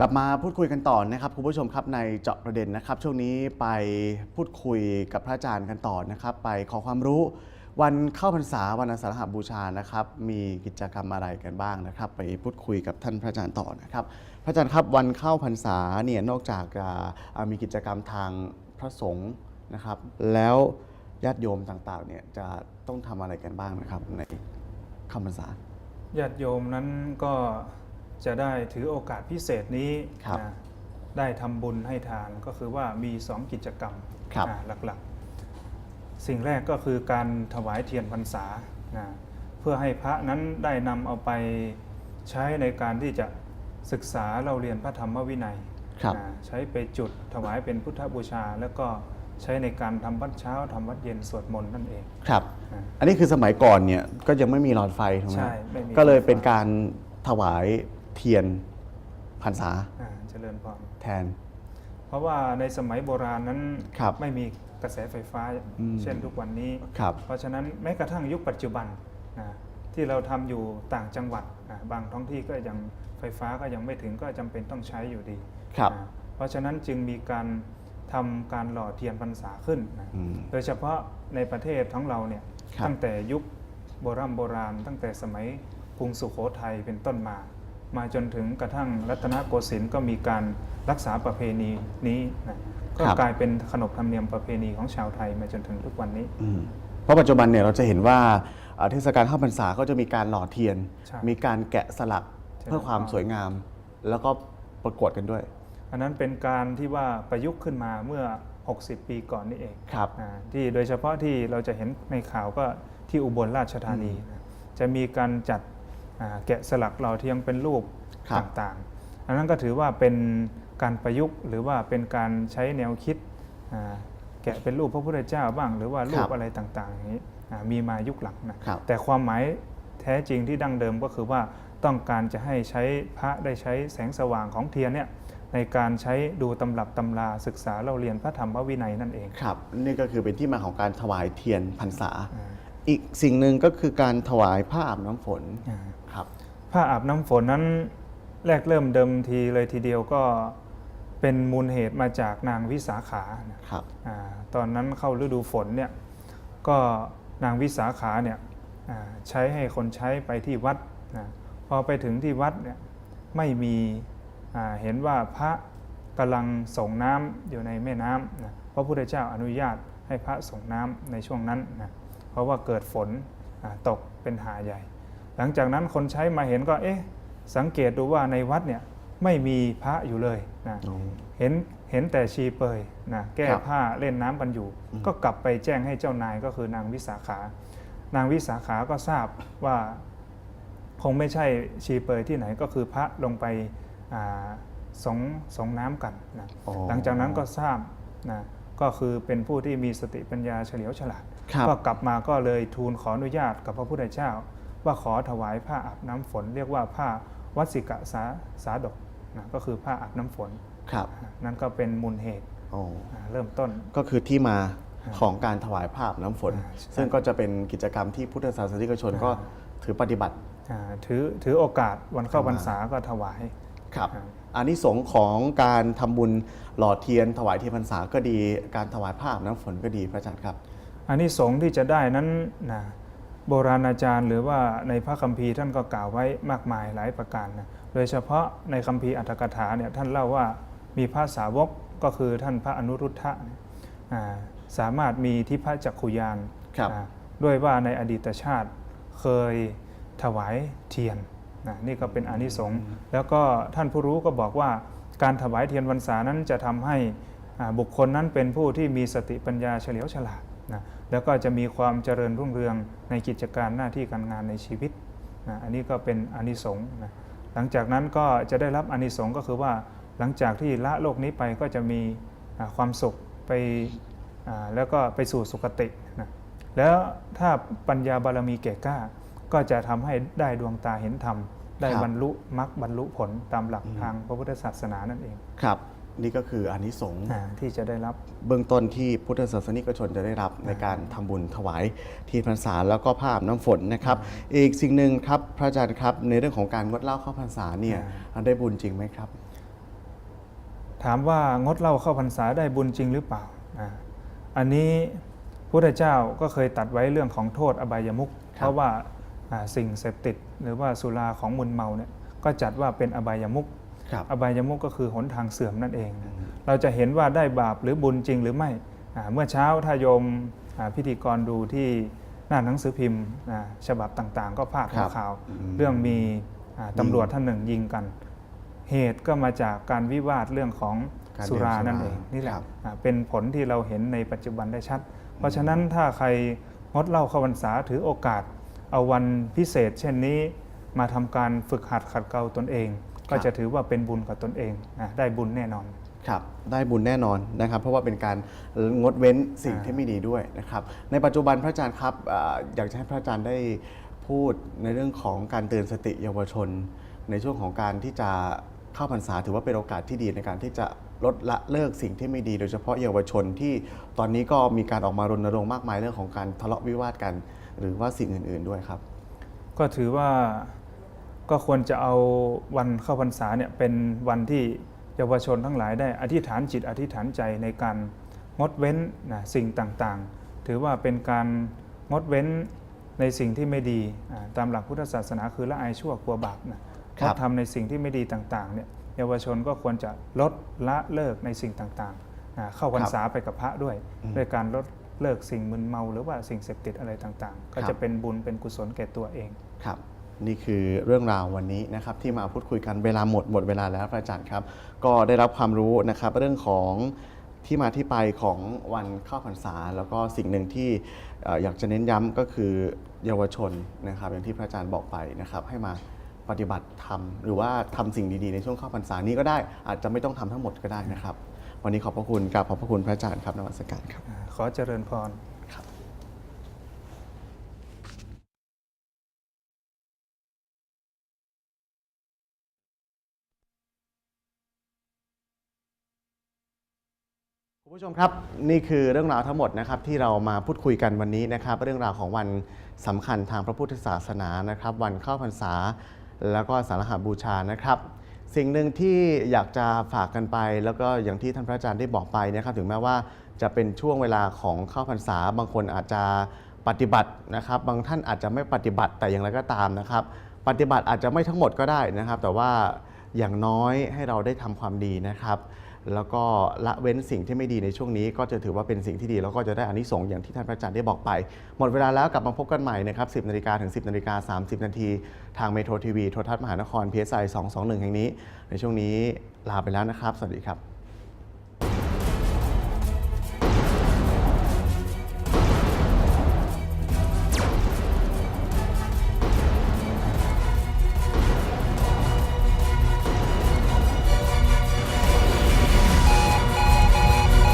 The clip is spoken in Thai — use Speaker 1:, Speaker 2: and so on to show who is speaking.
Speaker 1: กลับมาพูดคุยกันต่อนะครับคุณผู้ชมครับในเจาะประเด็นนะครับ ช่วงนี้ไปพูดคุยกับพระอาจารย์กันต่อนะครับ ไปขอความรู้วันเข้าพรรษาวันอาสาฬหบูชานะครับ มีกิจกรรมอะไรกันบ้างนะครับ ไปพูดคุยกับท่านพระอาจารย์ต่อนะครับ พระอาจารย์ครับวันเข้าพรรษาเนี่ยนอกจากจะมีกิจกรรมทางพระสงฆ์นะครับ แล้วญาติโยมต่างๆเนี่ยจะต้องทำอะไรกันบ้างนะครับในเข้าพรรษา
Speaker 2: ญาติโยมนั้นก็ จะได้ถือโอกาสพิเศษนี้
Speaker 1: ครับ
Speaker 2: นะได้ทำบุญให้ทานก็คือว่ามีสองกิจกรรม
Speaker 1: ครับ
Speaker 2: อ่าหลักๆ สิ่งแรกก็คือการถวายเทียนพรรษานะเพื่อให้พระนั้นได้นำเอาไปใช้ในการที่จะศึกษาเราเรียนพระธรรมวินัย
Speaker 1: ครับ
Speaker 2: นะใช้ไปจุดถวายเป็นพุทธบูชา แล้วก็ใช้ในการทำวัดเช้าทำวัดเย็นสวดมนต์นั่นเอง
Speaker 1: ครับ
Speaker 2: นะ
Speaker 1: อันนี้คือสมัยก่อนเนี่ยก็ยังไม่มีหลอดไฟถูกไหม
Speaker 2: ใช่ไม่มี
Speaker 1: ก็เลย
Speaker 2: หลอดไฟ
Speaker 1: เป็นการถวาย เทียนพรรษา
Speaker 2: อ่าเจริญพร
Speaker 1: แทน
Speaker 2: เพราะว่าในสมัยโบราณนั้น
Speaker 1: ครับ
Speaker 2: ไม่มีกระแสไฟฟ้า
Speaker 1: อืม
Speaker 2: เช่นทุกวันนี้
Speaker 1: ครับ
Speaker 2: เพราะฉะนั้นแม้กระทั่งยุคปัจจุบันนะที่เราทำอยู่ต่างจังหวัดนะบางท้องที่ก็ยังไฟฟ้าก็ยังไม่ถึงก็จำเป็นต้องใช้อยู่ดี
Speaker 1: ครับ
Speaker 2: นะเพราะฉะนั้นจึงมีการทำการหล่อเทียนพรรษาขึ้นนะ
Speaker 1: อืม
Speaker 2: โดยเฉพาะในประเทศของเราเนี่ย
Speaker 1: ครับ
Speaker 2: ตั้งแต่ยุคโบราณโบราณ ตั้งแต่สมัยกรุงสุโขทัยเป็นต้นมา มาจนถึงกระทั่งรัตนโกสินทร์ก็มีการรักษาประเพณีนี้นะก็
Speaker 1: ครับ
Speaker 2: กลายเป็นขนบธรรมเนียมประเพณีของชาวไทยมาจนถึงทุกวันนี้
Speaker 1: อืมเพราะปัจจุบันเนี่ยเราจะเห็นว่าอ่าเทศกาลเข้าพรรษาก็จะมีการหล่อเทียน
Speaker 2: ใช่
Speaker 1: มีการแกะสลัก
Speaker 2: ใช่
Speaker 1: เพื่อความสวยงาม แล้วก็ประกวดกันด้วย
Speaker 2: อันนั้นเป็นการที่ว่าประยุกต์ขึ้นมาเมื่อ 60 ปีก่อนนี่เอง
Speaker 1: ครับ
Speaker 2: อ่าที่โดยเฉพาะที่เราจะเห็นในข่าวก็ที่อุบลราชธานีนะจะมีการจัดอ่า แกะสลักหล่อเทียมเป็นรูป
Speaker 1: ครับ
Speaker 2: ต่างๆ อันนั้นก็ถือว่าเป็นการประยุกต์หรือว่าเป็นการใช้แนวคิดอ่าแกะเป็นรูปพระพุทธเจ้าบ้าง หรือว่ารู
Speaker 1: ครั
Speaker 2: ป
Speaker 1: บ
Speaker 2: อะไรต่างๆอย่างนี้อ่ามีมายุคหลังนะ
Speaker 1: ครับ
Speaker 2: แต่ความหมายแท้จริงที่ดั้งเดิมก็คือว่าต้องการจะให้ใช้พระได้ใช้แสงสว่างของเทียนเนี่ยในการใช้ดูตำรับตำราศึกษาเราเรียนพระธรรมวินัยนั่นเอง
Speaker 1: ครับนี่ก็คือเป็นที่มาของการถวายเทียนพรรษา
Speaker 2: อ่า
Speaker 1: อีกสิ่งหนึ่งก็คือการถวายผ้าอาบน้ำฝน
Speaker 2: อ่า
Speaker 1: ครับ
Speaker 2: ผ้าอาบน้ำฝนนั้นแรกเริ่มเดิมทีเลยทีเดียวก็เป็นมูลเหตุมาจากนางวิสาขานะครับอาตอนนั้นเข้าฤดูฝนเนี่ยก็นางวิสาขาเนี่ยอ่าใช้ให้คนใช้ไปที่วัดนะพอไปถึงที่วัดเนี่ยไม่มีอ่าเห็นว่าพระกำลังส่งน้ำอยู่ในแม่น้ำนะพระพุทธเจ้าอนุญาตให้พระส่งน้ำในช่วงนั้นนะ เพราะว่าเกิดฝนอ่าตกเป็นหาใหญ่ หลังจากนั้นคนใช้มาเห็นก็เอ๊ะสังเกตดูว่าในวัดเนี่ยไม่มีพระอยู่เลยนะ
Speaker 1: อืม
Speaker 2: เห็นเห็นแต่ชีเปยนะแก้
Speaker 1: ครับ
Speaker 2: ผ้าเล่นน้ำกันอยู่ ก็กลับไปแจ้งให้เจ้านายก็คือนางวิสาขา นางวิสาขาก็ทราบว่าคงไม่ใช่ชีเปยที่ไหนก็คือพระลงไปอ่าสงสงน้ำกันนะ
Speaker 1: อ๋อ
Speaker 2: หลังจากนั้นก็ทราบนะก็คือเป็นผู้ที่มีสติปัญญาเฉลียวฉลาด
Speaker 1: ครับ
Speaker 2: ก็กลับมาก็เลยทูลขออนุญาตกับพระพุทธเจ้า ว่าขอถวายผ้าอาบน้ำฝน เรียกว่าผ้าวัสิกะสาสาดกนะก็คือผ้าอาบน้ำฝน
Speaker 1: ครับ
Speaker 2: นั่นก็เป็นมูลเหตุ
Speaker 1: โอ้
Speaker 2: อ่าเริ่มต้น
Speaker 1: ก็คือที่มาของการถวายผ้าอาบน้ำฝน
Speaker 2: อ่าใช่
Speaker 1: ซึ่งก็จะเป็นกิจกรรมที่พุทธศาสนิกชนก็ถือปฏิบัติ
Speaker 2: อ่าถือถือโอกาสวันเข้า
Speaker 1: เข้ามา
Speaker 2: พรรษาก็ถวาย
Speaker 1: ครับ
Speaker 2: ครับ
Speaker 1: อันนี้สงส์ของการทำบุญหล่อเทียนถวายเทียนพรรษาก็ดี การถวายผ้าอาบน้ำฝนก็ดีพระอาจารย์ครับ
Speaker 2: อันนี้สงส์ที่จะได้นั้นนะโบราณอาจารย์ หรือว่าในพระคัมภีร์ท่านก็กล่าวไว้มากมายหลายประการนะโดยเฉพาะในคัมภีร์อัตถกถาเนี่ยท่านเล่าว่ามีพระสาวกก็คือท่านพระอนุรุทธะเนี่ยอ่าสามารถมีทิพะจักขุยาน
Speaker 1: ครับ
Speaker 2: อ่าด้วยว่าในอดีตชาติเคยถวายเทียนนะนี่ก็เป็นอานิสงส์แล้วก็ท่านผู้รู้ก็บอกว่าการถวายเทียนวันษานั้นจะทำให้อ่าบุคคลนั้นเป็นผู้ที่มีสติปัญญาเฉลียวฉลาด นะแล้วก็จะมีความเจริญรุ่งเรืองในกิจการหน้าที่การงานในชีวิตนะอันนี้ก็เป็นอานิสงส์นะหลังจากนั้นก็จะได้รับอานิสงส์ก็คือว่าหลังจากที่ละโลกนี้ไปก็จะมีอ่าความสุขไปอ่าแล้วก็ไปสู่สุคตินะแล้วถ้าปัญญาบารมีแก่กล้า ก็จะทำให้ได้ดวงตาเห็นธรรม ได้
Speaker 1: ครับ
Speaker 2: บรรลุมรรคบรรลุผลตามหลักทางพระพุทธศาสนานั่นเอง
Speaker 1: ครับ นี่ก็คืออานิสงส์
Speaker 2: อ่าที่จะได้รับ
Speaker 1: เบื้องต้นที่พุทธศาสนิกชนจะได้รับในการทำบุญถวายเทียนพรรษาแล้วก็ผ้าอาบน้ำฝนนะครับ อีกสิ่งหนึ่งครับพระอาจารย์ครับในเรื่องของการงดเหล้าเข้าพรรษาเนี่ยได้บุญจริงไหมครับ
Speaker 2: ถามว่างดเหล้าเข้าพรรษาได้บุญจริงหรือเปล่าอ่าอันนี้พระพุทธเจ้าก็เคยตัดไว้เรื่องของโทษอบายมุขเพราะว่าอ่าสิ่งเสพติดหรือว่าสุราของมึนเมาเนี่ยก็จัดว่าเป็นอบายมุข
Speaker 1: ครับ
Speaker 2: อบายมุขก็คือหนทางเสื่อมนั่นเองนะเราจะเห็นว่าได้บาปหรือบุญจริงหรือไม่อ่าเมื่อเช้าถ้าโยมอ่าพิธีกรดูที่หน้าหนังสือพิมพ์อ่าฉบับต่างๆ ก็พาดหั
Speaker 1: ควรับ
Speaker 2: ข่าว
Speaker 1: อืม
Speaker 2: เรื่องมีอ่าตำรวจท่านหนึ่งยิงกัน เหตุก็มาจากการวิวาทเรื่องของ
Speaker 1: การ
Speaker 2: สุรา
Speaker 1: ดื่มสุรา
Speaker 2: นั่นเองนี่แหละ
Speaker 1: ครับ
Speaker 2: อ่าเป็นผลที่เราเห็นในปัจจุบันได้ชัด เพราะฉะนั้นถ้าใครงดเหล้าเข้าพรรษาถือโอกาส เอาวันพิเศษ เช่นนี้มาทำการฝึกหัดขัดเกลาตนเอง ก็จะถือว่าเป็นบุญกับตนเองนะได้บุญแน่นอน
Speaker 1: ครับได้บุญแน่นอนนะครับ เพราะว่าเป็นการงดเว้นสิ่ง
Speaker 2: อ่า
Speaker 1: ที่ไม่ดีด้วยนะครับ ในปัจจุบันพระอาจารย์ครับอ่าอยากจะให้พระอาจารย์ได้พูดในเรื่องของการเตือนสติเยาวชน ในช่วงของการที่จะเข้าพรรษาถือว่าเป็นโอกาสที่ดีในการที่จะลดละเลิกสิ่งที่ไม่ดี โดยเฉพาะเยาวชนที่ตอนนี้ก็มีการออกมารณรงค์มากมายเรื่องของการทะเลาะวิวาทกัน หรือว่าสิ่งอื่น ๆด้วยครับ
Speaker 2: ก็ถือว่า ก็ควรจะเอาวันเข้าพรรษาเนี่ยเป็นวันที่เยาวชนทั้งหลายได้อธิษฐานจิตอธิษฐานใจในการงดเว้นนะสิ่งต่างๆ ถือว่าเป็นการงดเว้นในสิ่งที่ไม่ดีอ่าตามหลักพุทธศาสนาคือละอายชั่วกลัวบาปนะ
Speaker 1: ครั
Speaker 2: ง
Speaker 1: บ
Speaker 2: ดทำในสิ่งที่ไม่ดีต่างๆเนี่ยเยาวชนก็ควรจะลดละเลิกในสิ่งต่างๆอ่าเข้าพรรษาไปกับพระด้วยด้วยการลดเลิกสิ่งมึนเมาหรือว่าสิ่งเสพติดอะไรต่างๆ ก็จะเป็นบุญเป็นกุศลแก่ตัวเอง
Speaker 1: ครับ นี่คือเรื่องราววันนี้นะครับที่มาพูดคุยกันเวลาหมดหมดเวลาแล้วพระอาจารย์ครับ ก็ได้รับความรู้นะครับเรื่องของที่มาที่ไปของวันเข้าพรรษา แล้วก็สิ่งหนึ่งที่อยากจะเน้นย้ำก็คือเยาวชนนะครับอย่างที่พระอาจารย์บอกไปนะครับให้มาปฏิบัติธรรมหรือว่าทำสิ่งดีๆในช่วงเข้าพรรษานี้ก็ได้อาจจะไม่ต้องทำทั้งหมดก็ได้นะครับ วันนี้ขอบพระคุณกราบขอบพระคุณพระอาจารย์ครับนมัสการครับ
Speaker 2: ขอเจริญพร
Speaker 1: คุณผู้ชมครับนี่คือเรื่องราวทั้งหมดนะครับที่เรามาพูดคุยกันวันนี้นะครับ เรื่องราวของวันสำคัญทางพระพุทธศาสนานะครับ วันเข้าพรรษา แล้วก็สารหาบูชานะครับ สิ่งหนึ่งที่อยากจะฝากกันไป แล้วก็อย่างที่ท่านพระอาจารย์ได้บอกไปนะครับ ถึงแม้ว่าจะเป็นช่วงเวลาของเข้าพรรษา บางคนอาจจะปฏิบัตินะครับ บางท่านอาจจะไม่ปฏิบัติแต่อย่างไรก็ตามนะครับ ปฏิบัติอาจจะไม่ทั้งหมดก็ได้นะครับ แต่ว่า อย่างน้อยให้เราได้ทำความดีนะครับ แล้วก็ละเว้นสิ่งที่ไม่ดีในช่วงนี้ ก็จะถือว่าเป็นสิ่งที่ดีแล้วก็จะได้อานิสงส์อย่างที่ท่านพระอาจารย์ได้บอกไป หมดเวลาแล้วกลับมาพบกันใหม่นะครับ 10นาฬิกาถึง 10นาฬิกา30 นาทีทางเมโทรทีวีโทรทัศน์มหานคร PSI 221 แห่งนี้ ในช่วงนี้ลาไปแล้วนะครับ สวัสดีครับ